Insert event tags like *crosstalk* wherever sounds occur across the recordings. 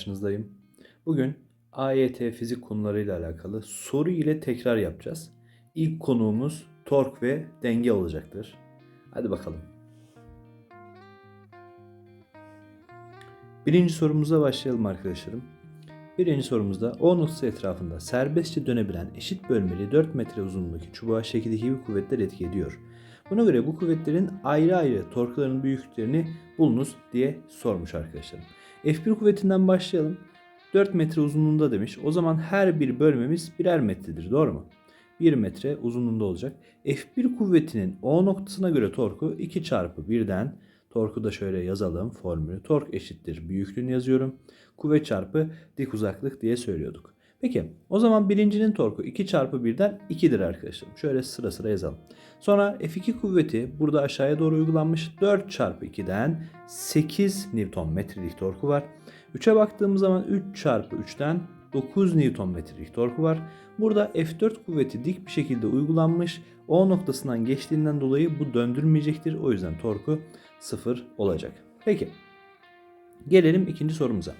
karşınızdayım. Bugün AYT fizik konularıyla alakalı soru ile tekrar yapacağız. İlk konuğumuz tork ve denge olacaktır. Hadi bakalım. Birinci sorumuza başlayalım arkadaşlarım. Birinci sorumuzda O noktası etrafında serbestçe dönebilen eşit bölmeli 4 metre uzunluğundaki çubuğa şekildeki gibi kuvvetler etki ediyor. Buna göre bu kuvvetlerin ayrı ayrı torkların büyüklüklerini bulunuz diye sormuş arkadaşlarım. F1 kuvvetinden başlayalım. 4 metre uzunluğunda demiş. O zaman her bir bölmemiz birer metredir. Doğru mu? 1 metre uzunluğunda olacak. F1 kuvvetinin O noktasına göre torku 2 çarpı 1'den torku da şöyle yazalım formülü. Tork eşittir. Büyüklüğünü yazıyorum. Kuvvet çarpı dik uzaklık diye söylüyorduk. Peki o zaman birincinin torku 2 çarpı 1'den 2'dir arkadaşlarım. Şöyle sıra sıra yazalım. Sonra F2 kuvveti burada aşağıya doğru uygulanmış 4 çarpı 2'den 8 Newton metrelik torku var. 3'e baktığımız zaman 3 çarpı 3'ten 9 Newton metrelik torku var. Burada F4 kuvveti dik bir şekilde uygulanmış. O noktasından geçtiğinden dolayı bu döndürmeyecektir. O yüzden torku 0 olacak. Peki. Gelelim ikinci sorumuza.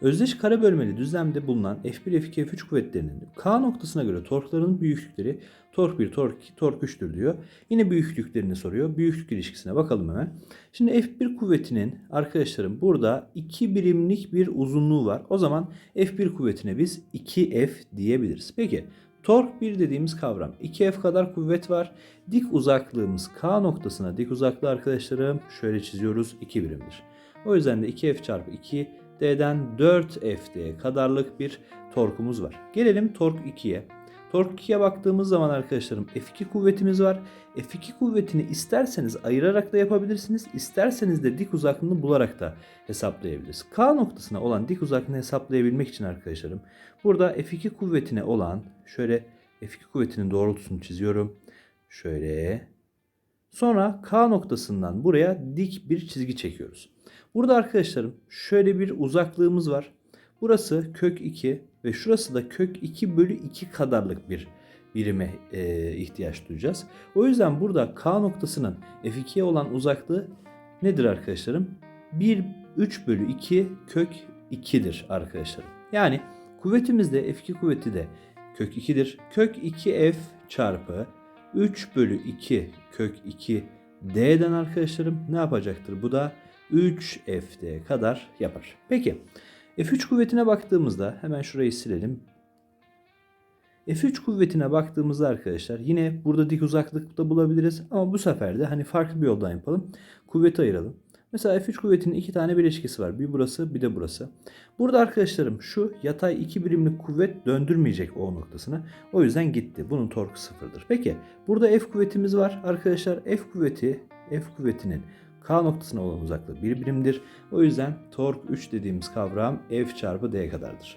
Özdeş kare bölmeli düzlemde bulunan F1, F2, F3 kuvvetlerinin K noktasına göre torklarının büyüklükleri tork 1, tork 2, tork 3'tür diyor. Yine büyüklüklerini soruyor. Büyüklük ilişkisine bakalım hemen. Şimdi F1 kuvvetinin arkadaşlarım burada 2 birimlik bir uzunluğu var. O zaman F1 kuvvetine biz 2F diyebiliriz. Peki tork 1 dediğimiz kavram 2F kadar kuvvet var. Dik uzaklığımız K noktasına dik uzaklığı arkadaşlarım şöyle çiziyoruz 2 birimdir. O yüzden de 2F çarpı 2 D'den 4F'ye kadarlık bir torkumuz var. Gelelim tork 2'ye. Tork 2'ye baktığımız zaman arkadaşlarım F2 kuvvetimiz var. F2 kuvvetini isterseniz ayırarak da yapabilirsiniz. isterseniz de dik uzaklığını bularak da hesaplayabiliriz. K noktasına olan dik uzaklığını hesaplayabilmek için arkadaşlarım burada F2 kuvvetine olan şöyle F2 kuvvetinin doğrultusunu çiziyorum. Şöyle. Sonra K noktasından buraya dik bir çizgi çekiyoruz. Burada arkadaşlarım şöyle bir uzaklığımız var. Burası kök 2 ve şurası da kök 2 bölü 2 kadarlık bir birime e, ihtiyaç duyacağız. O yüzden burada K noktasının F2'ye olan uzaklığı nedir arkadaşlarım? 1 3 bölü 2 kök 2'dir arkadaşlarım. Yani kuvvetimiz de F2 kuvveti de kök 2'dir. Kök 2F çarpı 3 bölü 2 kök 2 D'den arkadaşlarım ne yapacaktır? Bu da 3F'de kadar yapar. Peki F3 kuvvetine baktığımızda hemen şurayı silelim. F3 kuvvetine baktığımızda arkadaşlar yine burada dik uzaklıkta bulabiliriz ama bu sefer de hani farklı bir yoldan yapalım. Kuvveti ayıralım. Mesela F3 kuvvetinin iki tane bileşkesi var. Bir burası bir de burası. Burada arkadaşlarım şu yatay iki birimlik kuvvet döndürmeyecek O noktasını. O yüzden gitti. Bunun torku sıfırdır. Peki burada F kuvvetimiz var. Arkadaşlar F kuvveti F kuvvetinin K noktasına olan uzaklığı bir birimdir. O yüzden tork 3 dediğimiz kavram F çarpı D kadardır.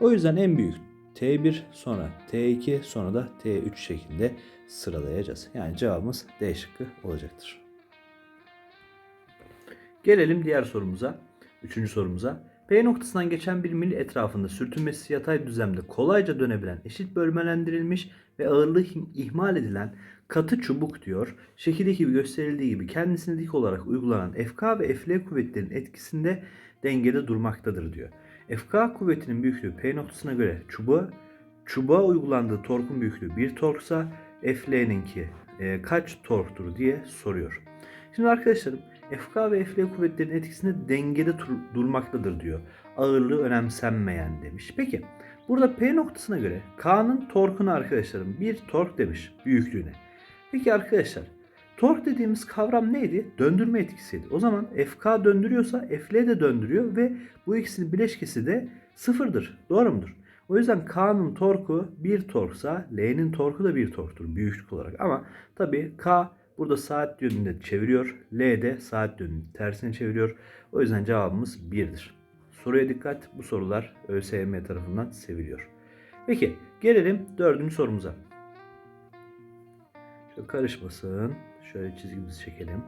O yüzden en büyük T1 sonra T2 sonra da T3 şeklinde sıralayacağız. Yani cevabımız D şıkkı olacaktır. Gelelim diğer sorumuza. Üçüncü sorumuza. P noktasından geçen bir mil etrafında sürtünmesi yatay düzlemde kolayca dönebilen eşit bölmelendirilmiş ve ağırlığı ihmal edilen katı çubuk diyor. Şekildeki gibi gösterildiği gibi kendisine dik olarak uygulanan FK ve FL kuvvetlerin etkisinde dengede durmaktadır diyor. FK kuvvetinin büyüklüğü P noktasına göre çubuğa, çubuğa uygulandığı torkun büyüklüğü 1 torksa FL'ninki e, kaç torktur diye soruyor. Şimdi arkadaşlarım FK ve FL kuvvetlerin etkisinde dengede durmaktadır diyor. Ağırlığı önemsenmeyen demiş. Peki burada P noktasına göre K'nın torkunu arkadaşlarım bir tork demiş büyüklüğüne. Peki arkadaşlar tork dediğimiz kavram neydi? Döndürme etkisiydi. O zaman FK döndürüyorsa FL de döndürüyor ve bu ikisinin bileşkesi de sıfırdır. Doğru mudur? O yüzden K'nın torku bir torksa L'nin torku da bir torktur büyüklük olarak. Ama tabii K burada saat yönünde çeviriyor. L de saat yönünde tersine çeviriyor. O yüzden cevabımız 1'dir. Soruya dikkat. Bu sorular ÖSYM tarafından seviliyor. Peki gelelim dördüncü sorumuza. Şöyle karışmasın. Şöyle çizgimizi çekelim.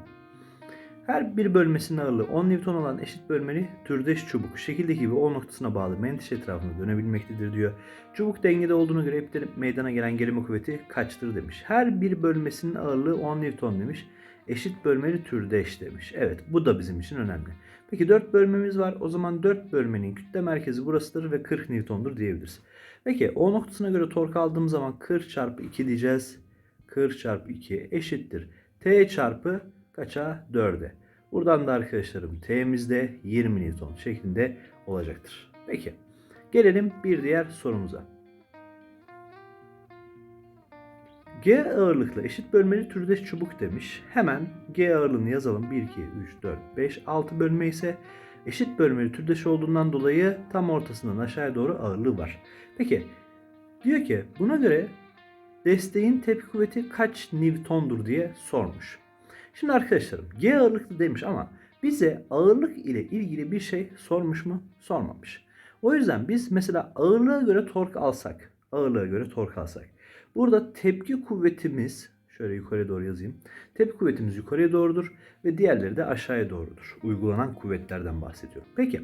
Her bir bölmesinin ağırlığı 10 Newton olan eşit bölmeli türdeş çubuk şekildeki gibi O noktasına bağlı menteş etrafında dönebilmektedir diyor. Çubuk dengede olduğuna göre ipten meydana gelen gerilme kuvveti kaçtır demiş. Her bir bölmesinin ağırlığı 10 Newton demiş. eşit bölmeli türdeş demiş. Evet bu da bizim için önemli. Peki 4 bölmemiz var. O zaman 4 bölmenin kütle merkezi burasıdır ve 40 Newton'dur diyebiliriz. Peki O noktasına göre tork aldığım zaman 40 çarpı 2 diyeceğiz. 40 çarpı 2 eşittir. T çarpı kaça? 4'e. Buradan da arkadaşlarım T'miz de 20 Newton şeklinde olacaktır. Peki gelelim bir diğer sorumuza. G ağırlıklı eşit bölmeli türdeş çubuk demiş. Hemen G ağırlığını yazalım. 1, 2, 3, 4, 5, 6 bölme ise eşit bölmeli türdeş olduğundan dolayı tam ortasından aşağıya doğru ağırlığı var. Peki diyor ki buna göre desteğin tepki kuvveti kaç Newton'dur diye sormuş. Şimdi arkadaşlarım G ağırlıklı demiş ama bize ağırlık ile ilgili bir şey sormuş mu? Sormamış. O yüzden biz mesela ağırlığa göre tork alsak, ağırlığa göre tork alsak. Burada tepki kuvvetimiz şöyle yukarıya doğru yazayım. Tepki kuvvetimiz yukarıya doğrudur ve diğerleri de aşağıya doğrudur. Uygulanan kuvvetlerden bahsediyorum. Peki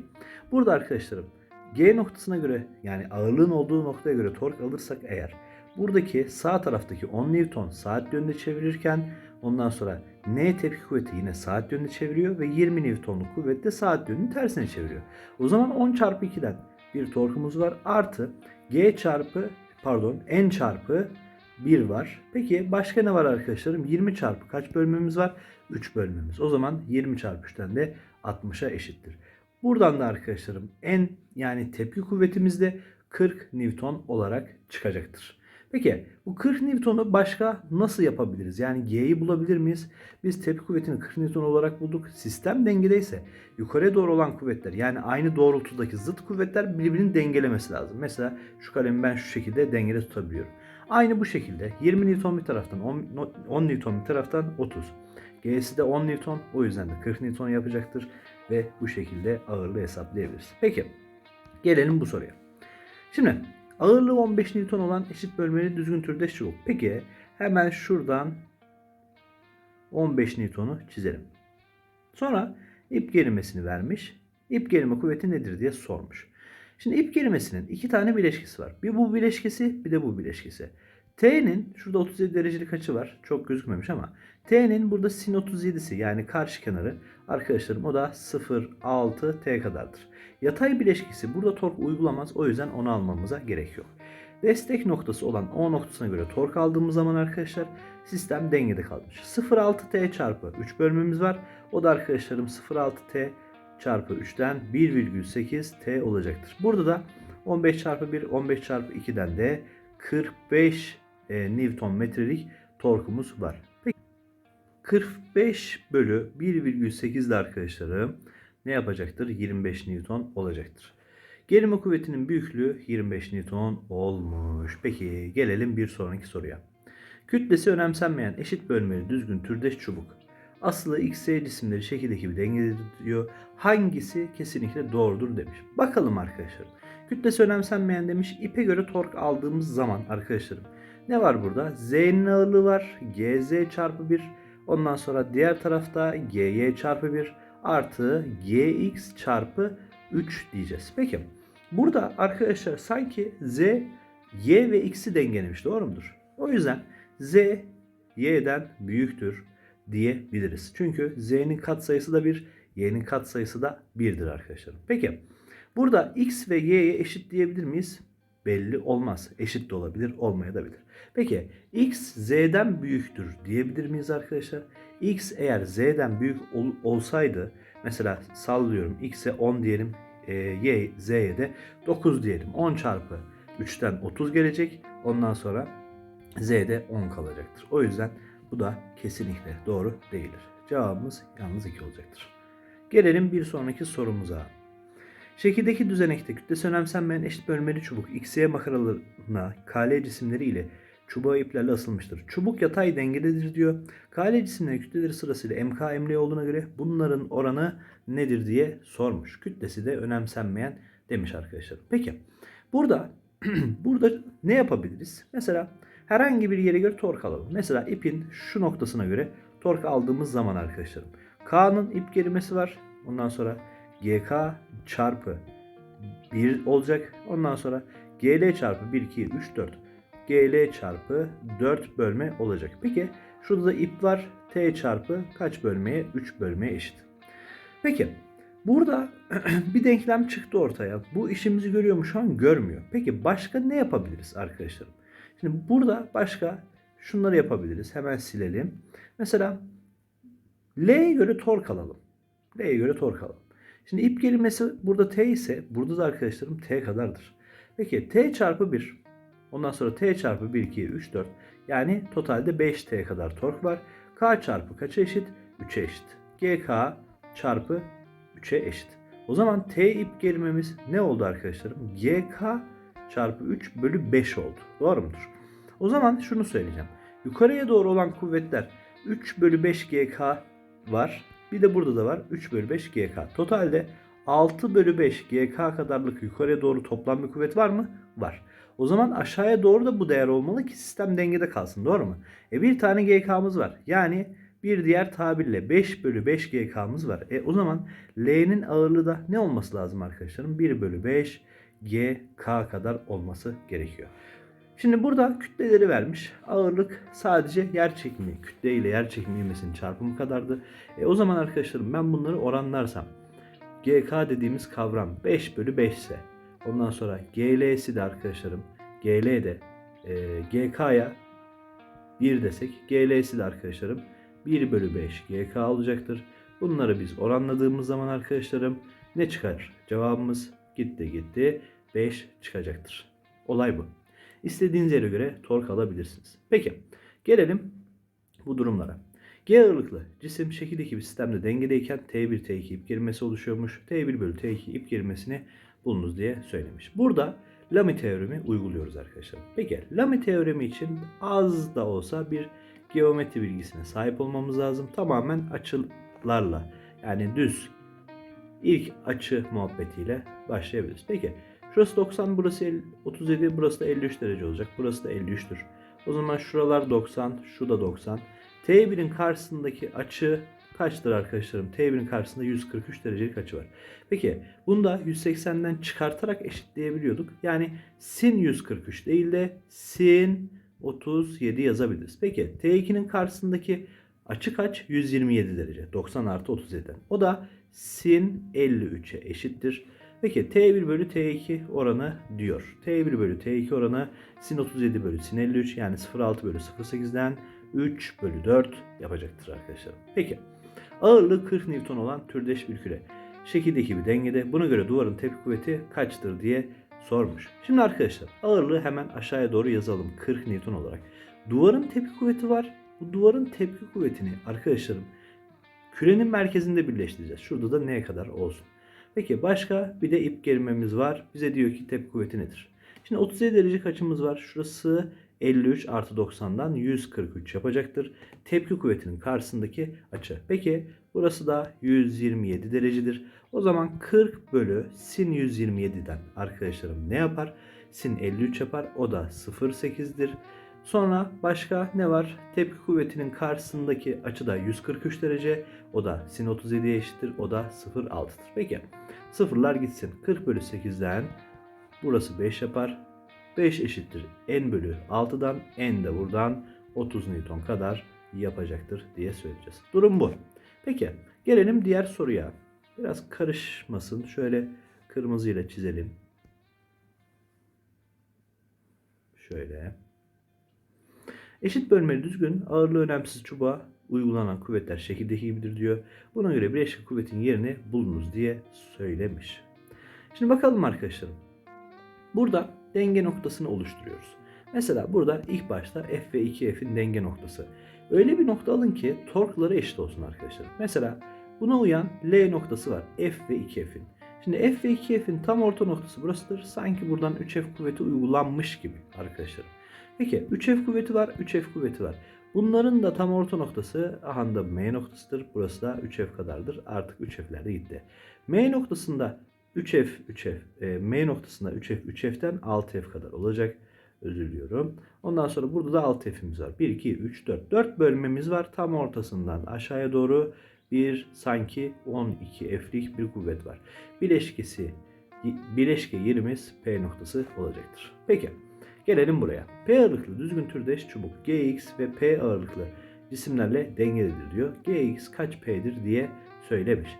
burada arkadaşlarım G noktasına göre yani ağırlığın olduğu noktaya göre tork alırsak eğer buradaki sağ taraftaki 10 Newton saat yönünde çevirirken ondan sonra N tepki kuvveti yine saat yönünde çeviriyor ve 20 Newtonluk kuvvet de saat yönünün tersine çeviriyor. O zaman 10 çarpı 2'den bir torkumuz var artı G çarpı pardon N çarpı 1 var. Peki başka ne var arkadaşlarım? 20 çarpı kaç bölmemiz var? 3 bölmemiz. O zaman 20 çarpı 3'ten de 60'a eşittir. Buradan da arkadaşlarım N yani tepki kuvvetimiz de 40 Newton olarak çıkacaktır. Peki bu 40 Newton'u başka nasıl yapabiliriz? Yani G'yi bulabilir miyiz? Biz tepki kuvvetini 40 Newton olarak bulduk. Sistem dengedeyse yukarıya doğru olan kuvvetler yani aynı doğrultudaki zıt kuvvetler birbirini dengelemesi lazım. Mesela şu kalemi ben şu şekilde dengede tutabiliyorum. Aynı bu şekilde 20 Newton bir taraftan 10, 10 Newton bir taraftan 30. G'si de 10 Newton o yüzden de 40 Newton yapacaktır ve bu şekilde ağırlığı hesaplayabiliriz. Peki gelelim bu soruya. Şimdi ağırlığı 15 Newton olan eşit bölmeli düzgün türde çubuk. Peki hemen şuradan 15 Newton'u çizelim. Sonra ip gerilmesini vermiş. İp gerilme kuvveti nedir diye sormuş. Şimdi ip gerilmesinin iki tane bileşkesi var. Bir bu bileşkesi bir de bu bileşkesi. T'nin şurada 37 derecelik açı var. Çok gözükmemiş ama T'nin burada sin 37'si yani karşı kenarı arkadaşlarım o da 0,6 T kadardır. Yatay bileşkesi burada tork uygulamaz. O yüzden onu almamıza gerek yok. Destek noktası olan O noktasına göre tork aldığımız zaman arkadaşlar sistem dengede kalmış. 0,6T çarpı 3 bölmemiz var. O da arkadaşlarım 0,6T çarpı 3'ten 1,8 T olacaktır. Burada da 15 çarpı 1, 15 çarpı 2'den de 45 e, Newton metrelik torkumuz var. Peki 45 bölü 1,8 de arkadaşlarım ne yapacaktır? 25 Newton olacaktır. Gerilme kuvvetinin büyüklüğü 25 Newton olmuş. Peki gelelim bir sonraki soruya. Kütlesi önemsenmeyen eşit bölmeli düzgün türdeş çubuk aslı x, y cisimleri şekildeki bir dengededir diyor. Hangisi kesinlikle doğrudur demiş. Bakalım arkadaşlar. Kütlesi önemsenmeyen demiş. İpe göre tork aldığımız zaman arkadaşlarım. Ne var burada? Z'nin ağırlığı var. GZ çarpı 1. Ondan sonra diğer tarafta GY çarpı 1 artı GX çarpı 3 diyeceğiz. Peki. Burada arkadaşlar sanki Z, Y ve X'i dengelemiş. Doğru mudur? O yüzden Z Y'den büyüktür diyebiliriz. Çünkü z'nin katsayısı da 1, y'nin katsayısı da 1'dir arkadaşlar. Peki burada x ve y'ye eşit diyebilir miyiz? Belli olmaz. Eşit de olabilir, olmayabilir. Peki x z'den büyüktür diyebilir miyiz arkadaşlar? x eğer z'den büyük ol, olsaydı mesela sallıyorum x'e 10 diyelim e, y z'ye de 9 diyelim. 10 çarpı 3'ten 30 gelecek. Ondan sonra z'de 10 kalacaktır. O yüzden bu da kesinlikle doğru değildir. Cevabımız yalnız 2 olacaktır. Gelelim bir sonraki sorumuza. Şekildeki düzenekte kütlesi önemsenmeyen eşit bölmeli çubuk XY makaralarına KL cisimleri ile çubuğa iplerle asılmıştır. Çubuk yatay dengededir diyor. KL cisimlerin kütleleri sırasıyla MK ML olduğuna göre bunların oranı nedir diye sormuş. Kütlesi de önemsenmeyen demiş arkadaşlar. Peki burada *clears throat* burada ne yapabiliriz? Mesela herhangi bir yere göre tork alalım. Mesela ipin şu noktasına göre tork aldığımız zaman arkadaşlarım. K'nın ip gerimesi var. Ondan sonra GK çarpı 1 olacak. Ondan sonra GL çarpı 1, 2, 3, 4. GL çarpı 4 bölme olacak. Peki Şurada da ip var. T çarpı kaç bölmeye? 3 bölmeye eşit. Peki burada *clears throat* bir denklem çıktı ortaya. Bu işimizi görüyor mu? Şu an görmüyor. Peki başka ne yapabiliriz arkadaşlarım? Şimdi burada başka şunları yapabiliriz. Hemen silelim. Mesela L'ye göre tork alalım. L'ye göre tork alalım. Şimdi ip gerilmesi burada T ise burada da arkadaşlarım T kadardır. Peki T çarpı 1. Ondan sonra T çarpı 1, 2, 3, 4. Yani totalde 5T kadar tork var. K çarpı kaça eşit? 3'e eşit. GK çarpı 3'e eşit. O zaman T ip gerilmemiz ne oldu arkadaşlarım? GK çarpı 3 bölü 5 oldu. Doğru mudur? O zaman şunu söyleyeceğim. Yukarıya doğru olan kuvvetler 3 bölü 5 GK var. Bir de burada da var 3 bölü 5 GK. Totalde 6 bölü 5 GK kadarlık yukarıya doğru toplam bir kuvvet var mı? Var. O zaman aşağıya doğru da bu değer olmalı ki sistem dengede kalsın. Doğru mu? E bir tane GK'mız var. Yani bir diğer tabirle 5 bölü 5 GK'mız var. E o zaman L'nin ağırlığı da ne olması lazım arkadaşlarım? 1 bölü 5 GK kadar olması gerekiyor. Şimdi burada kütleleri vermiş. Ağırlık sadece yer çekimi, kütle ile yer çekimi ivmesinin çarpımı kadardı. E o zaman arkadaşlarım ben bunları oranlarsam GK dediğimiz kavram 5 bölü 5 ise ondan sonra GL'si de arkadaşlarım GL de e, GK'ya 1 desek GL'si de arkadaşlarım 1 bölü 5 GK olacaktır. Bunları biz oranladığımız zaman arkadaşlarım ne çıkar? Cevabımız gitti gitti 5 çıkacaktır. Olay bu. İstediğiniz yere göre tork alabilirsiniz. Peki gelelim bu durumlara. G ağırlıklı cisim şekildeki bir sistemde dengedeyken T1 T2 ip gerilmesi oluşuyormuş. T1 bölü T2 ip gerilmesini bulunuz diye söylemiş. Burada Lamy teoremi uyguluyoruz arkadaşlar. Peki Lamy teoremi için az da olsa bir geometri bilgisine sahip olmamız lazım. Tamamen açılarla yani düz ilk açı muhabbetiyle başlayabiliriz. Peki şurası 90 burası 50, 37 burası da 53 derece olacak. Burası da 53'tür. O zaman şuralar 90 şu da 90. T1'in karşısındaki açı kaçtır arkadaşlarım? T1'in karşısında 143 derecelik açı var. Peki bunu da 180'den çıkartarak eşitleyebiliyorduk. Yani sin 143 değil de sin 37 yazabiliriz. Peki T2'nin karşısındaki açı kaç? 127 derece. 90 artı 37'den. O da sin 53'e eşittir. Peki T1 bölü T2 oranı diyor. T1 bölü T2 oranı sin 37 bölü sin 53 yani 0,6 bölü 0,8'den 3 bölü 4 yapacaktır arkadaşlar. Peki ağırlığı 40 Newton olan türdeş bir küre. Şekildeki bir dengede buna göre duvarın tepki kuvveti kaçtır diye sormuş. Şimdi arkadaşlar ağırlığı hemen aşağıya doğru yazalım 40 Newton olarak. Duvarın tepki kuvveti var. Bu duvarın tepki kuvvetini arkadaşlarım kürenin merkezinde birleştireceğiz. Şurada da neye kadar olsun. Peki başka bir de ip gerilmemiz var. Bize diyor ki tepki kuvveti nedir? Şimdi 37 derece kaçımız var? Şurası 53 artı 90'dan 143 yapacaktır. Tepki kuvvetinin karşısındaki açı. Peki burası da 127 derecedir. O zaman 40 bölü sin 127'den arkadaşlarım ne yapar? Sin 53 yapar. O da 0,8'dir. Sonra başka ne var? Tepki kuvvetinin karşısındaki açı da 143 derece. O da sin 37'ye eşittir. O da 0,6'dır. Peki sıfırlar gitsin. 40 bölü 8'den burası 5 yapar. 5 eşittir n bölü 6'dan n de buradan 30 Newton kadar yapacaktır diye söyleyeceğiz. Durum bu. Peki gelelim diğer soruya. Biraz karışmasın. Şöyle kırmızıyla çizelim. Şöyle. Eşit bölmeli düzgün ağırlığı önemsiz çubuğa uygulanan kuvvetler şekildeki gibidir diyor. Buna göre bileşik kuvvetin yerini bulunuz diye söylemiş. Şimdi bakalım arkadaşlarım. Burada denge noktasını oluşturuyoruz. Mesela burada ilk başta F ve 2F'in denge noktası. Öyle bir nokta alın ki torkları eşit olsun arkadaşlar. Mesela buna uyan L noktası var. F ve 2F'in. Şimdi F ve 2F'in tam orta noktası burasıdır. Sanki buradan 3F kuvveti uygulanmış gibi arkadaşlar. Peki 3F kuvveti var, 3F kuvveti var. Bunların da tam orta noktası aha da M noktasıdır. Burası da 3F kadardır. Artık 3F'ler de gitti. M noktasında 3F, 3F, e, M noktasında 3F, 3F'den 6F kadar olacak. Özür diliyorum. Ondan sonra burada da 6F'imiz var. 1, 2, 3, 4. 4 bölmemiz var. Tam ortasından aşağıya doğru bir sanki 12 F'lik bir kuvvet var. Bileşkesi, bileşke yerimiz P noktası olacaktır. Peki. Gelelim buraya. P ağırlıklı düzgün türdeş çubuk GX ve P ağırlıklı cisimlerle dengelidir diyor. Gx kaç P'dir diye söylemiş.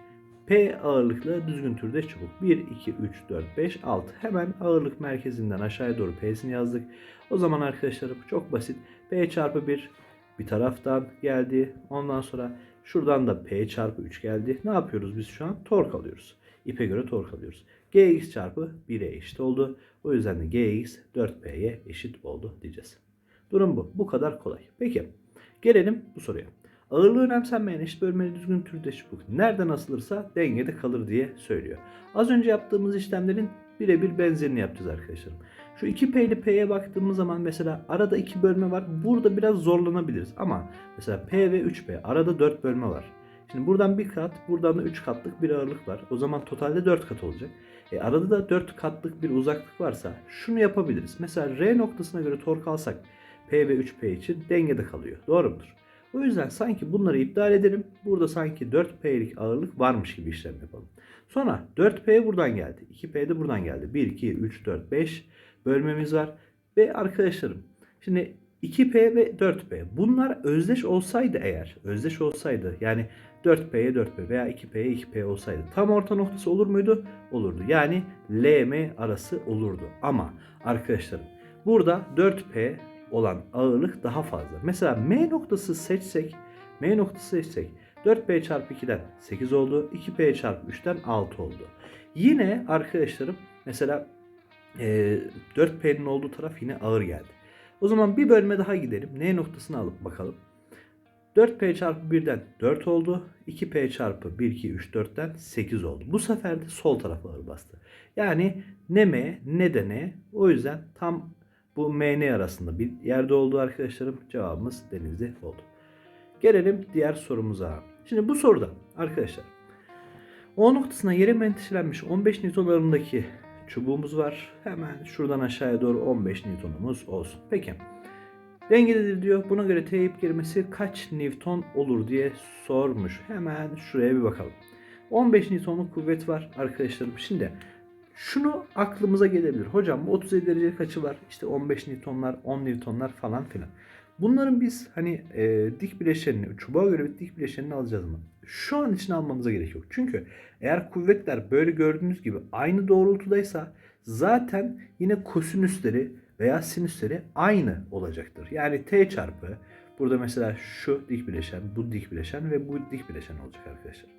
P ağırlıklı düzgün türde çubuk. 1, 2, 3, 4, 5, 6. Hemen ağırlık merkezinden aşağıya doğru P'sini yazdık. O zaman arkadaşlarım çok basit. P çarpı 1 bir taraftan geldi. Ondan sonra şuradan da P çarpı 3 geldi. Ne yapıyoruz biz şu an? Tork alıyoruz. İpe göre tork alıyoruz. Gx çarpı 1'e eşit oldu. O yüzden de Gx 4P'ye eşit oldu diyeceğiz. Durum bu. Bu kadar kolay. Peki gelelim bu soruya. Ağırlığı önemsenmeyen eşit bölmeli düzgün türde çubuk nereden asılırsa dengede kalır diye söylüyor. Az önce yaptığımız işlemlerin birebir benzerini yapacağız arkadaşlarım. Şu 2P ile P'ye baktığımız zaman mesela arada 2 bölme var. Burada biraz zorlanabiliriz ama mesela P ve 3P arada 4 bölme var. Şimdi buradan bir kat, buradan da 3 katlık bir ağırlık var. O zaman totalde 4 kat olacak. E arada da 4 katlık bir uzaklık varsa şunu yapabiliriz. Mesela R noktasına göre tork alsak P ve 3P için dengede kalıyor. Doğru mudur? O yüzden sanki bunları iptal edelim. Burada sanki 4P'lik ağırlık varmış gibi işlem yapalım. Sonra 4P buradan geldi. 2P de buradan geldi. 1, 2, 3, 4, 5 bölmemiz var. Ve arkadaşlarım şimdi 2P ve 4P bunlar özdeş olsaydı eğer özdeş olsaydı yani 4P'ye 4P veya 2P'ye 2P olsaydı tam orta noktası olur muydu? Olurdu. Yani LM arası olurdu. Ama arkadaşlarım burada 4P olan ağırlık daha fazla. Mesela M noktası seçsek, M noktası seçsek 4P çarpı 2'den 8 oldu. 2P çarpı 3'ten 6 oldu. Yine arkadaşlarım mesela e, 4P'nin olduğu taraf yine ağır geldi. O zaman bir bölme daha gidelim. N noktasını alıp bakalım. 4P çarpı 1'den 4 oldu. 2P çarpı 1, 2, 3, 4'ten 8 oldu. Bu sefer de sol taraf ağır bastı. Yani ne M ne de N. O yüzden tam bu MN arasında bir yerde oldu arkadaşlarım. Cevabımız denizli oldu. Gelelim diğer sorumuza. Şimdi bu soruda arkadaşlar O noktasına yere menteşelenmiş 15 Newton ağırlığındaki çubuğumuz var. Hemen şuradan aşağıya doğru 15 Newton'umuz olsun. Peki. Dengededir diyor. Buna göre teyip girmesi kaç Newton olur diye sormuş. Hemen şuraya bir bakalım. 15 Newton'luk kuvvet var arkadaşlarım. Şimdi şunu aklımıza gelebilir. Hocam bu 37 derecelik açı var. İşte 15 Newton'lar, 10 Newton'lar falan filan. Bunların biz hani e, dik bileşenini, çubuğa göre bir dik bileşenini alacağız mı? Şu an için almamıza gerek yok. Çünkü eğer kuvvetler böyle gördüğünüz gibi aynı doğrultudaysa zaten yine kosinüsleri veya sinüsleri aynı olacaktır. Yani t çarpı burada mesela şu dik bileşen, bu dik bileşen ve bu dik bileşen olacak arkadaşlar.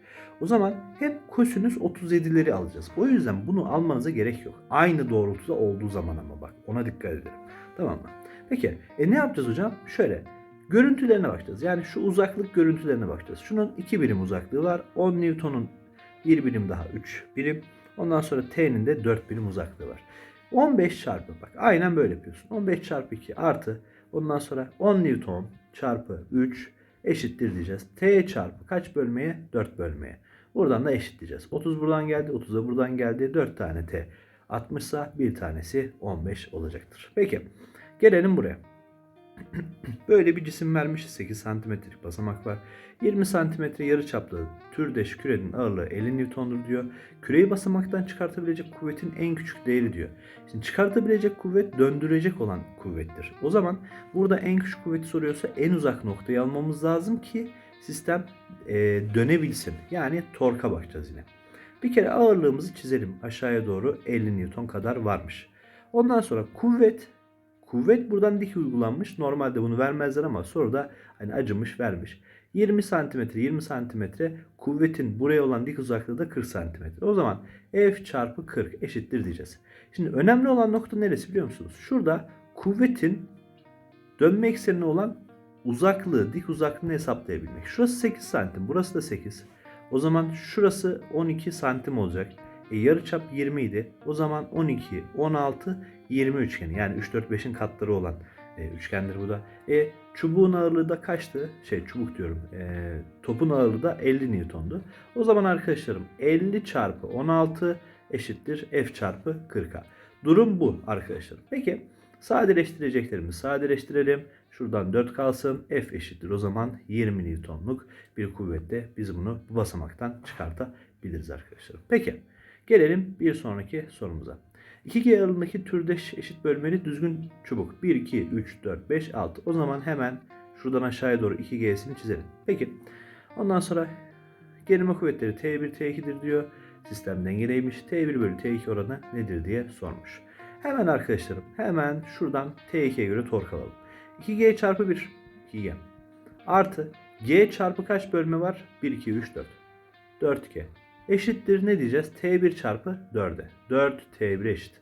O zaman hep kosinüs 37'leri alacağız. O yüzden bunu almanıza gerek yok. Aynı doğrultuda olduğu zaman ama bak ona dikkat edelim. Tamam mı? Peki e ne yapacağız hocam? Şöyle görüntülerine bakacağız. Yani şu uzaklık görüntülerine bakacağız. Şunun 2 birim uzaklığı var. 10 Newton'un 1 birim daha 3 birim. Ondan sonra T'nin de 4 birim uzaklığı var. 15 çarpı bak aynen böyle yapıyorsun. 15 çarpı 2 artı ondan sonra 10 Newton çarpı 3 eşittir diyeceğiz. T çarpı kaç bölmeye? 4 bölmeye. Buradan da eşitleyeceğiz. 30 buradan geldi. 30 da buradan geldi. 4 tane T. 60 ise bir tanesi 15 olacaktır. Peki. Gelelim buraya. *clears throat* Böyle bir cisim vermiş. 8 santimetrelik basamak var. 20 santimetre yarı çaplı türdeş kürenin ağırlığı 50 Newton'dur diyor. Küreyi basamaktan çıkartabilecek kuvvetin en küçük değeri diyor. Şimdi çıkartabilecek kuvvet döndürecek olan kuvvettir. O zaman burada en küçük kuvveti soruyorsa en uzak noktayı almamız lazım ki sistem e, dönebilsin. Yani torka bakacağız yine. Bir kere ağırlığımızı çizelim. Aşağıya doğru 50 Newton kadar varmış. Ondan sonra kuvvet Kuvvet buradan dik uygulanmış. Normalde bunu vermezler ama soruda hani acımış vermiş. 20 santimetre 20 santimetre kuvvetin buraya olan dik uzaklığı da 40 santimetre. O zaman F çarpı 40 eşittir diyeceğiz. Şimdi önemli olan nokta neresi biliyor musunuz? Şurada kuvvetin dönme eksenine olan uzaklığı, dik uzaklığını hesaplayabilmek. Şurası 8 santim, burası da 8. O zaman şurası 12 santim olacak. E, yarıçap 20 idi. O zaman 12, 16, 20 üçgeni. Yani 3, 4, 5'in katları olan e, üçgendir bu da. E, çubuğun ağırlığı da kaçtı? Şey çubuk diyorum. E, topun ağırlığı da 50 Newton'du. O zaman arkadaşlarım 50 çarpı 16 eşittir F çarpı 40'a. Durum bu arkadaşlarım. Peki sadeleştireceklerimizi sadeleştirelim. Şuradan 4 kalsın. F eşittir. O zaman 20 Newton'luk bir kuvvette biz bunu bu basamaktan çıkartabiliriz arkadaşlarım. Peki. Gelelim bir sonraki sorumuza. 2G aralığındaki türdeş eşit bölmeli düzgün çubuk. 1, 2, 3, 4, 5, 6. O zaman hemen Şuradan aşağıya doğru 2G'sini çizelim. Peki. Ondan sonra gerilme kuvvetleri T1, T2'dir diyor. Sistem dengeleymiş. T1 bölü T2 oranı nedir diye sormuş. Hemen arkadaşlarım hemen şuradan T2'ye göre tork alalım. 2G çarpı 1. 2G. Artı G çarpı kaç bölme var? 1, 2, 3, 4. 4G. Eşittir ne diyeceğiz? T1 çarpı 4'e. 4 T1 eşit.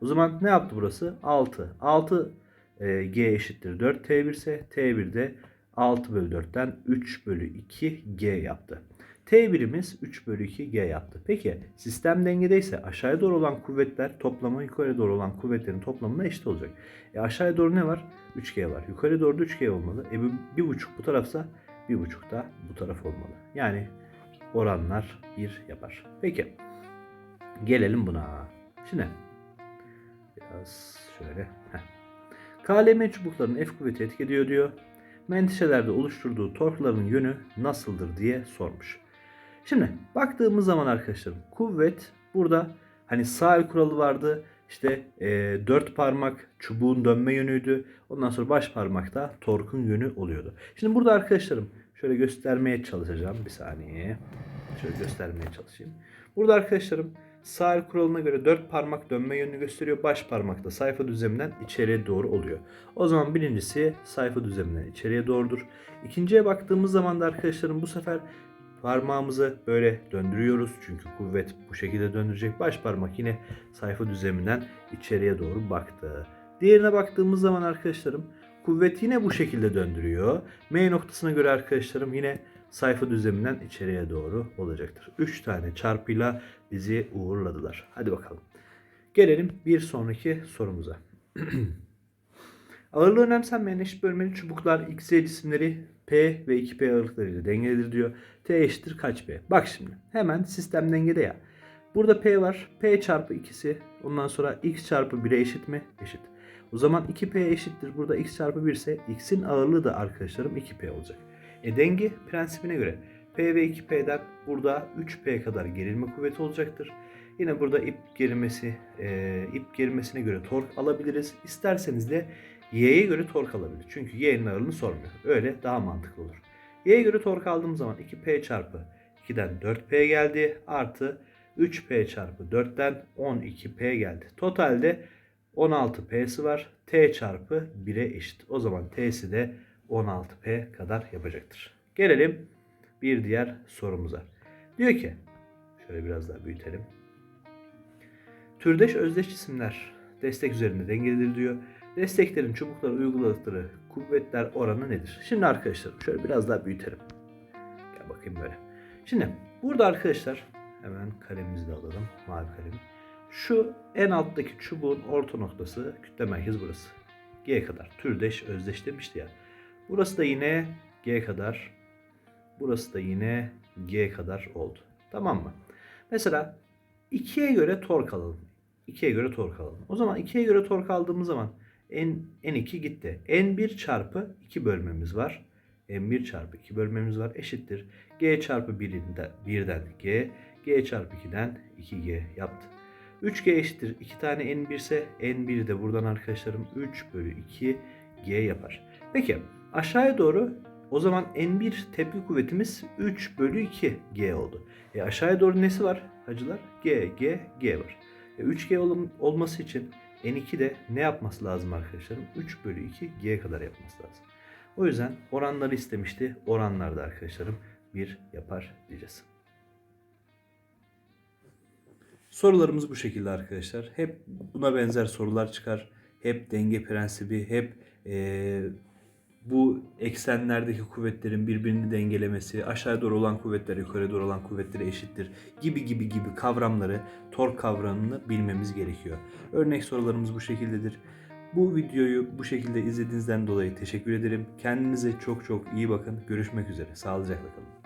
O zaman ne yaptı burası? 6. 6 e, G eşittir 4 T1 ise T1 de 6 bölü 4'ten 3 bölü 2 G yaptı. T1'imiz 3 bölü 2 G yaptı. Peki sistem dengedeyse aşağıya doğru olan kuvvetler toplamı yukarıya doğru olan kuvvetlerin toplamına eşit olacak. E aşağıya doğru ne var? 3G var. Yukarıya doğru da 3G olmalı. E bu 1,5 bu tarafsa 1,5 da bu taraf olmalı. Yani oranlar 1 yapar. Peki. Gelelim buna. Şimdi biraz şöyle. Heh. KLM çubuklarının F kuvveti etki diyor. Menteşelerde oluşturduğu torkların yönü nasıldır diye sormuş. Şimdi baktığımız zaman arkadaşlarım kuvvet burada hani sağ el kuralı vardı. İşte e, dört parmak çubuğun dönme yönüydü. Ondan sonra baş parmakta torkun yönü oluyordu. Şimdi burada arkadaşlarım şöyle göstermeye çalışacağım. Bir saniye. Şöyle göstermeye çalışayım. Burada arkadaşlarım sağ el kuralına göre dört parmak dönme yönünü gösteriyor. Baş parmak da sayfa düzleminden içeriye doğru oluyor. O zaman birincisi sayfa düzleminden içeriye doğrudur. İkinciye baktığımız zaman da arkadaşlarım bu sefer parmağımızı böyle döndürüyoruz. Çünkü kuvvet bu şekilde döndürecek. Baş parmak yine sayfa düzleminden içeriye doğru baktı. Diğerine baktığımız zaman arkadaşlarım kuvvet yine bu şekilde döndürüyor. M noktasına göre arkadaşlarım yine sayfa düzleminden içeriye doğru olacaktır. 3 tane çarpıyla bizi uğurladılar. Hadi bakalım. Gelelim bir sonraki sorumuza. *clears throat* Ağırlığı önemsenmeyen eşit bölmeli çubuklar X, Y cisimleri P ve 2P ağırlıklarıyla dengelidir diyor. T eşittir kaç P? Bak şimdi hemen sistem dengede ya. Burada P var. P çarpı ikisi. Ondan sonra X çarpı 1'e eşit mi? Eşit. O zaman 2P eşittir. Burada X çarpı 1 ise X'in ağırlığı da arkadaşlarım 2P olacak. E denge prensibine göre P ve 2P'den burada 3P kadar gerilme kuvveti olacaktır. Yine burada ip gerilmesi, e, ip gerilmesine göre tork alabiliriz. İsterseniz de Y'ye göre tork alabilir. Çünkü Y'nin ağırlığını sormuyor. Öyle daha mantıklı olur. Y'ye göre tork aldığım zaman 2P çarpı 2'den 4P geldi. Artı 3P çarpı 4'ten 12P geldi. Totalde 16P'si var. T çarpı 1'e eşit. O zaman T'si de 16P kadar yapacaktır. Gelelim bir diğer sorumuza. Diyor ki şöyle biraz daha büyütelim. Türdeş özdeş cisimler destek üzerinde dengelidir diyor. Desteklerin çubuklara uyguladıkları kuvvetler oranı nedir? Şimdi arkadaşlar şöyle biraz daha büyütelim. Gel bakayım böyle. Şimdi burada arkadaşlar hemen kalemimizi de alalım. Mavi kalemi. Şu en alttaki çubuğun orta noktası kütle merkezi burası. G kadar. Türdeş özdeş demişti ya. Burası da yine G kadar. Burası da yine G kadar oldu. Tamam mı? Mesela 2'ye göre tork alalım. 2'ye göre tork alalım. O zaman 2'ye göre tork aldığımız zaman N, N2 gitti. N1 çarpı 2 bölmemiz var. N1 çarpı 2 bölmemiz var. Eşittir. G çarpı 1'den, 1'den G. G çarpı 2'den 2G yaptı. 3G eşittir. 2 tane N1 ise N1 de buradan arkadaşlarım 3 bölü 2 G yapar. Peki aşağıya doğru o zaman N1 tepki kuvvetimiz 3 bölü 2 G oldu. E aşağıya doğru nesi var hacılar? G, G, G var. E 3G ol- olması için N2 de ne yapması lazım arkadaşlarım? 3 bölü 2 G kadar yapması lazım. O yüzden oranları istemişti. Oranlarda arkadaşlarım 1 yapar diyeceğiz. Sorularımız bu şekilde arkadaşlar. Hep buna benzer sorular çıkar. Hep denge prensibi, hep eee, bu eksenlerdeki kuvvetlerin birbirini dengelemesi, aşağı doğru olan kuvvetler yukarı doğru olan kuvvetlere eşittir gibi gibi gibi kavramları, tork kavramını bilmemiz gerekiyor. Örnek sorularımız bu şekildedir. Bu videoyu bu şekilde izlediğinizden dolayı teşekkür ederim. Kendinize çok çok iyi bakın. Görüşmek üzere. Sağlıcakla kalın.